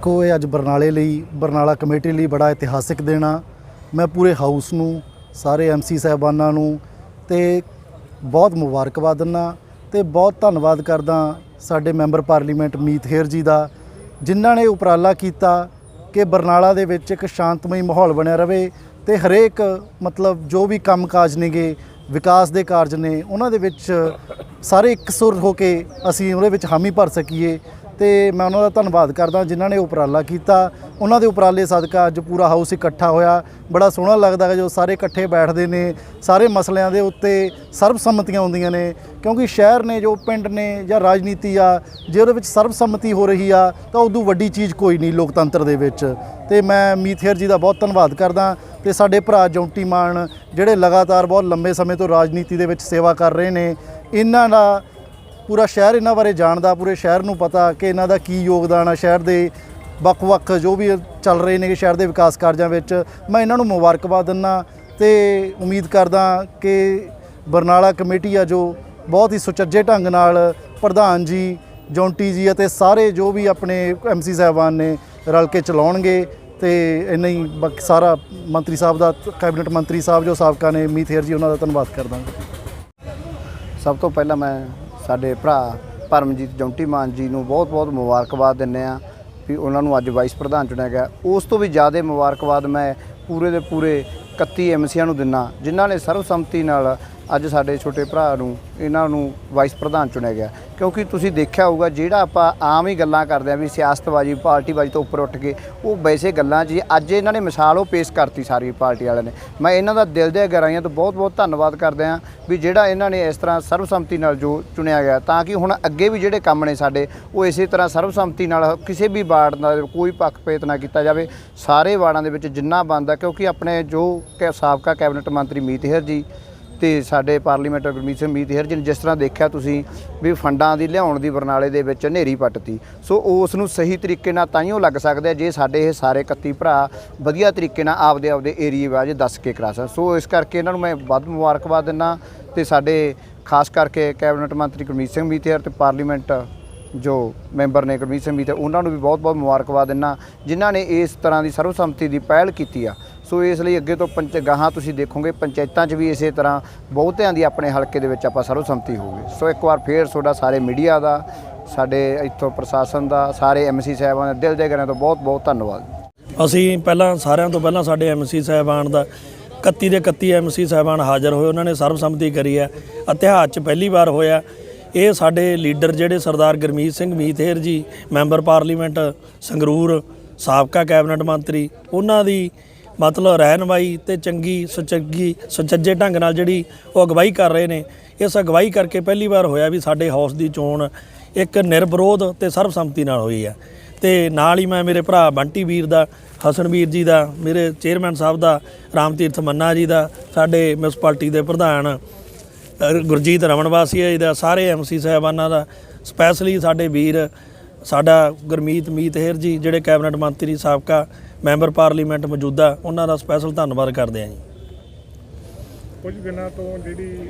ਦੇਖੋ ਇਹ ਅੱਜ ਬਰਨਾਲੇ ਲਈ, ਬਰਨਾਲਾ ਕਮੇਟੀ ਲਈ ਬੜਾ ਇਤਿਹਾਸਿਕ ਦਿਨ ਆ। ਮੈਂ ਪੂਰੇ ਹਾਊਸ ਨੂੰ, ਸਾਰੇ ਐਮਸੀ ਸਾਹਿਬਾਨਾਂ ਨੂੰ ਤੇ ਬਹੁਤ ਮੁਬਾਰਕਬਾਦ ਦਿੰਦਾ ਤੇ ਬਹੁਤ ਧੰਨਵਾਦ ਕਰਦਾ ਸਾਡੇ ਮੈਂਬਰ ਪਾਰਲੀਮੈਂਟ ਮੀਤ ਹੇਰ ਜੀ ਦਾ, ਜਿਨ੍ਹਾਂ ਨੇ ਉਪਰਾਲਾ ਕੀਤਾ ਕਿ ਬਰਨਾਲਾ ਦੇ ਵਿੱਚ ਇੱਕ ਸ਼ਾਂਤਮਈ ਮਾਹੌਲ ਬਣਿਆ ਰਵੇ ਤੇ ਹਰੇਕ ਮਤਲਬ ਜੋ ਵੀ ਕੰਮਕਾਜ ਨੇਗੇ, ਵਿਕਾਸ ਦੇ ਕਾਰਜ ਨੇ, ਉਹਨਾਂ ਦੇ ਵਿੱਚ ਸਾਰੇ ਇਕਸੁਰ ਹੋ ਕੇ ਅਸੀਂ ਉਹਦੇ ਵਿੱਚ ਹਾਮੀ ਭਰ ਸਕੀਏ। ਤੇ ਮੈਂ ਉਹਨਾਂ ਦਾ ਧੰਨਵਾਦ ਕਰਦਾ ਜਿਨ੍ਹਾਂ ਨੇ ਉਪਰਾਲਾ ਕੀਤਾ। ਉਹਨਾਂ ਦੇ ਉਪਰਾਲੇ ਸਦਕਾ ਅੱਜ ਪੂਰਾ ਹਾਊਸ ਇਕੱਠਾ ਹੋਇਆ। ਬੜਾ ਸੋਹਣਾ ਲੱਗਦਾ ਹੈ ਜੋ ਸਾਰੇ ਇਕੱਠੇ ਬੈਠਦੇ ਨੇ। ਸਾਰੇ ਮਸਲਿਆਂ ਦੇ ਉੱਤੇ ਸਰਬਸੰਮਤੀਆਂ ਹੁੰਦੀਆਂ ਨੇ। ਕਿਉਂਕਿ ਸ਼ਹਿਰ ਨੇ, ਜੋ ਪਿੰਡ ਨੇ ਜਾਂ ਰਾਜਨੀਤੀ ਆ, ਜੇ ਉਹਦੇ ਵਿੱਚ ਸਰਬਸੰਮਤੀ ਹੋ ਰਹੀ ਆ, ਤਾਂ ਉਦੋਂ ਵੱਡੀ ਚੀਜ਼ ਕੋਈ ਨਹੀਂ ਲੋਕਤੰਤਰ ਦੇ ਵਿੱਚ। ਤੇ ਮੈਂ ਮੀਥੇਰ ਜੀ ਦਾ ਬਹੁਤ ਧੰਨਵਾਦ ਕਰਦਾ। ਤੇ ਸਾਡੇ ਭਰਾ ਜੌਂਟੀ ਮਾਨ, ਜਿਹੜੇ ਲਗਾਤਾਰ ਬਹੁਤ ਲੰਬੇ ਸਮੇਂ ਤੋਂ ਰਾਜਨੀਤੀ ਦੇ ਵਿੱਚ ਸੇਵਾ ਕਰ ਰਹੇ ਨੇ, ਇਹਨਾਂ ਦਾ ਪੂਰਾ ਸ਼ਹਿਰ ਇਹਨਾਂ ਬਾਰੇ ਜਾਣਦਾ, ਪੂਰੇ ਸ਼ਹਿਰ ਨੂੰ ਪਤਾ ਕਿ ਇਹਨਾਂ ਦਾ ਕੀ ਯੋਗਦਾਨ ਆ, ਸ਼ਹਿਰ ਦੇ ਵੱਖ-ਵੱਖ ਜੋ ਵੀ ਚੱਲ ਰਹੇ ਨੇ, ਸ਼ਹਿਰ ਦੇ ਵਿਕਾਸ ਕਾਰਜਾਂ ਵਿੱਚ। ਮੈਂ ਇਹਨਾਂ ਨੂੰ ਮੁਬਾਰਕਬਾਦ ਦਿੰਦਾ ਤੇ ਉਮੀਦ ਕਰਦਾ ਕਿ ਬਰਨਾਲਾ ਕਮੇਟੀ ਆ ਜੋ ਬਹੁਤ ਹੀ ਸੁਚੱਜੇ ਢੰਗ ਨਾਲ ਪ੍ਰਧਾਨ ਜੀ, ਜੌਂਟੀ ਜੀ ਅਤੇ ਸਾਰੇ ਜੋ ਵੀ ਆਪਣੇ ਐਮਸੀ ਸਾਹਿਬਾਨ ਨੇ ਰਲ ਕੇ ਚਲਾਉਣਗੇ ਤੇ ਇੰਨਾ ਹੀ ਬਾਕੀ ਸਾਰਾ ਮੰਤਰੀ ਸਾਹਿਬ ਦਾ, ਕੈਬਨਿਟ ਮੰਤਰੀ ਸਾਹਿਬ ਜੋ ਸਾਬਕਾ ਨੇ ਮੀਥੇਰ ਜੀ, ਉਹਨਾਂ ਦਾ ਧੰਨਵਾਦ ਕਰਦਾ। ਸਭ ਤੋਂ ਪਹਿਲਾਂ ਮੈਂ ਸਾਡੇ ਭਰਾ ਪਰਮਜੀਤ ਜੌਂਟੀ ਮਾਨ ਜੀ ਨੂੰ ਬਹੁਤ-ਬਹੁਤ ਮੁਬਾਰਕਬਾਦ ਦਿੰਨੇ ਆ ਵੀ ਉਹਨਾਂ ਨੂੰ ਅੱਜ ਵਾਈਸ ਪ੍ਰਧਾਨ ਚੁਣਿਆ ਗਿਆ। ਉਸ ਤੋਂ ਵੀ ਜ਼ਿਆਦਾ ਮੁਬਾਰਕਬਾਦ ਮੈਂ ਪੂਰੇ ਦੇ ਪੂਰੇ 31 ਐਮਸੀਆਂ ਨੂੰ ਦਿੰਨਾ ਜਿਨ੍ਹਾਂ ਨੇ ਸਰਬਸੰਮਤੀ ਨਾਲ ਅੱਜ ਸਾਡੇ ਛੋਟੇ ਭਰਾ ਨੂੰ, ਇਹਨਾਂ ਨੂੰ ਵਾਈਸ ਪ੍ਰਧਾਨ ਚੁਣਿਆ ਗਿਆ। ਕਿਉਂਕਿ ਤੁਸੀਂ ਦੇਖਿਆ ਹੋਊਗਾ, ਜਿਹੜਾ ਆਪਾਂ ਆਮ ਹੀ ਗੱਲਾਂ ਕਰਦੇ ਆ ਵੀ ਸਿਆਸਤਬਾਜੀ ਪਾਰਟੀਬਾਜੀ ਤੋਂ ਉੱਪਰ ਉੱਠ ਕੇ, ਉਹ ਵੈਸੇ ਗੱਲਾਂ 'ਚ ਅੱਜ ਇਹਨਾਂ ਨੇ ਮਿਸਾਲ ਉਹ ਪੇਸ਼ ਕਰਤੀ ਸਾਰੀ ਪਾਰਟੀ ਵਾਲਿਆਂ ਨੇ। ਮੈਂ ਇਹਨਾਂ ਦਾ ਦਿਲ ਦੇ ਗਹਿਰਾਈਆਂ ਤੋਂ ਬਹੁਤ-ਬਹੁਤ ਧੰਨਵਾਦ ਕਰਦੇ ਆ ਵੀ ਜਿਹੜਾ ਇਹਨਾਂ ਨੇ ਇਸ ਤਰ੍ਹਾਂ ਸਰਬਸੰਮਤੀ ਨਾਲ ਜੋ ਚੁਣਿਆ ਗਿਆ, ਤਾਂ ਕਿ ਹੁਣ ਅੱਗੇ ਵੀ ਜਿਹੜੇ ਕੰਮ ਨੇ ਸਾਡੇ, ਉਹ ਇਸੇ ਤਰ੍ਹਾਂ ਸਰਬਸੰਮਤੀ ਨਾਲ ਕਿਸੇ ਵੀ ਵਾਰਡ ਦਾ ਕੋਈ ਪੱਖਪੇਤ ਨਾ ਕੀਤਾ ਜਾਵੇ। ਸਾਰੇ ਵਾਰਡਾਂ ਦੇ ਵਿੱਚ ਜਿੰਨਾ ਬਣਦਾ, ਕਿਉਂਕਿ ਆਪਣੇ ਜੋ ਕਿ, ਸਾਬਕਾ ਕੈਬਨਿਟ ਮੰਤਰੀ ਮੀਤ ਹੇਰ ਜੀ ਤੇ ਸਾਡੇ ਪਾਰਲੀਮੈਂਟ ਗੁਰਮੀਤ ਸਿੰਘ ਮੀਤ ਹੇਰ ਜਿਸ ਤਰ੍ਹਾਂ ਦੇਖਿਆ ਤੁਸੀਂ ਵੀ ਫੰਡਾਂ ਦੀ ਲਿਆਉਣ ਦੀ ਬਰਨਾਲੇ ਦੇ ਵਿੱਚ ਹਨੇਰੀ ਪੱਟਤੀ। ਸੋ ਉਸ ਨੂੰ ਸਹੀ ਤਰੀਕੇ ਨਾਲ ਤਾਈਓ ਲੱਗ ਸਕਦਾ ਜੇ ਸਾਡੇ ਇਹ ਸਾਰੇ 31 ਭਰਾ ਵਧੀਆ ਤਰੀਕੇ ਨਾਲ ਆਪਦੇ ਆਪਦੇ ਏਰੀਏ ਵਾਜ ਦੱਸ ਕੇ ਕਰਾ ਸਕਣ। ਸੋ ਇਸ ਕਰਕੇ ਇਹਨਾਂ ਨੂੰ ਮੈਂ ਵੱਧ ਮੁਬਾਰਕਬਾਦ ਦਿੰਦਾ ਤੇ ਸਾਡੇ ਖਾਸ ਕਰਕੇ ਕੈਬਨਿਟ ਮੰਤਰੀ ਗੁਰਮੀਤ ਸਿੰਘ ਮੀਤ ਹੇਰ ਤੇ ਪਾਰਲੀਮੈਂਟ ਜੋ ਮੈਂਬਰ ਨੇ ਗੁਰਮੀਤ ਸਿੰਘ ਮੀਤ ਉਹਨਾਂ ਨੂੰ ਵੀ ਬਹੁਤ-ਬਹੁਤ ਮੁਬਾਰਕਬਾਦ ਦਿੰਦਾ। ਜਿਨ੍ਹਾਂ ਨੇ ਇਸ ਤਰ੍ਹਾਂ ਦੀ ਸਰਵਸੰਮਤੀ ਦੀ ਪਹਿਲ ਕੀਤੀ ਆ ਸੋ ਇਸ ਲਈ ਅੱਗੇ ਤੋਂ ਪੰਚ ਗਾਹਾਂ ਤੁਸੀਂ ਦੇਖੋਗੇ, ਪੰਚਾਇਤਾਂ 'ਚ ਵੀ ਇਸੇ ਤਰ੍ਹਾਂ ਬਹੁਤਿਆਂ ਦੀ ਆਪਣੇ ਹਲਕੇ ਦੇ ਵਿੱਚ ਆਪਾਂ ਸਰਵਸੰਮਤੀ ਹੋਊਗੀ। ਸੋ ਇੱਕ ਵਾਰ ਫੇਰ ਤੁਹਾਡਾ ਸਾਰੇ ਮੀਡੀਆ ਦਾ, ਸਾਡੇ ਇੱਥੋਂ ਪ੍ਰਸ਼ਾਸਨ ਦਾ, ਸਾਰੇ ਐਮਸੀ ਸਾਹਿਬਾਨ ਦਾ ਦਿਲ ਦੇ ਗਰਿਆਂ ਤੋਂ ਬਹੁਤ-ਬਹੁਤ ਧੰਨਵਾਦ। ਅਸੀਂ ਪਹਿਲਾਂ ਸਾਰਿਆਂ ਤੋਂ ਪਹਿਲਾਂ ਸਾਡੇ ਐਮਸੀ ਸਾਹਿਬਾਨ ਦਾ 31 ਦੇ 31 ਐਮਸੀ ਸਾਹਿਬਾਨ ਹਾਜ਼ਰ ਹੋਏ, ਉਹਨਾਂ ਨੇ ਸਰਬਸੰਮਤੀ ਕਰੀ ਹੈ। ਇਤਿਹਾਸ 'ਚ ਪਹਿਲੀ ਵਾਰ ਹੋਇਆ। ਇਹ ਸਾਡੇ ਲੀਡਰ ਜਿਹੜੇ ਸਰਦਾਰ ਗੁਰਮੀਤ ਸਿੰਘ ਮੀਥੇਰ ਜੀ, ਮੈਂਬਰ ਪਾਰਲੀਮੈਂਟ, ਸੰਗਰੂਰ ਸਾਬਕਾ ਕੈਬਨਿਟ ਮੰਤਰੀ, ਉਹਨਾਂ ਦੀ ਮਤਲਬ ਰਹਿਨਮਾਈ ਤੇ ਚੰਗੀ ਸੁਚੱਗੀ ਸੁਚੱਜੇ ਢੰਗ ਨਾਲ ਜਿਹੜੀ ਉਹ ਅਗਵਾਈ ਕਰ ਰਹੇ ਨੇ ਇਸ ਅਗਵਾਈ ਕਰਕੇ ਪਹਿਲੀ ਵਾਰ ਹੋਇਆ ਵੀ ਸਾਡੇ ਹਾਊਸ ਦੀ ਚੋਣ ਇੱਕ ਨਿਰਵਿਰੋਧ ਤੇ ਸਰਬਸੰਮਤੀ ਨਾਲ ਹੋਈ ਹੈ। ਤੇ ਨਾਲ ਹੀ ਮੈਂ ਮੇਰੇ ਭਰਾ ਬੰਟੀ ਵੀਰ ਦਾ ਹਸਨ ਵੀਰ ਜੀ ਦਾ ਮੇਰੇ ਚੇਅਰਮੈਨ ਸਾਹਿਬ ਦਾ ਰਾਮਤੀਰਥ ਮੰਨਾ ਜੀ ਦਾ ਸਾਡੇ ਮਿਊਨਿਸਪੈਲਿਟੀ ਦੇ ਪ੍ਰਧਾਨ ਅ, ਗੁਰਜੀਤ ਰਮਨਵਾਸੀਆ ਜੀ ਦਾ ਸਾਰੇ ਐਮਸੀ ਸਾਹਿਬਾਨਾਂ ਦਾ ਸਪੈਸ਼ਲੀ ਸਾਡੇ ਵੀਰ ਸਾਡਾ ਗੁਰਮੀਤ ਮੀਤਹੇਰ ਜੀ, ਜਿਹੜੇ ਕੈਬਨਿਟ ਮੰਤਰੀ, ਸਾਬਕਾ ਮੈਂਬਰ ਪਾਰਲੀਮੈਂਟ ਮੌਜੂਦਾ, ਉਹਨਾਂ ਦਾ ਸਪੈਸ਼ਲ ਧੰਨਵਾਦ ਕਰਦੇ ਹਾਂ ਜੀ। ਕੁਝ ਦਿਨਾਂ ਤੋਂ ਜਿਹੜੀ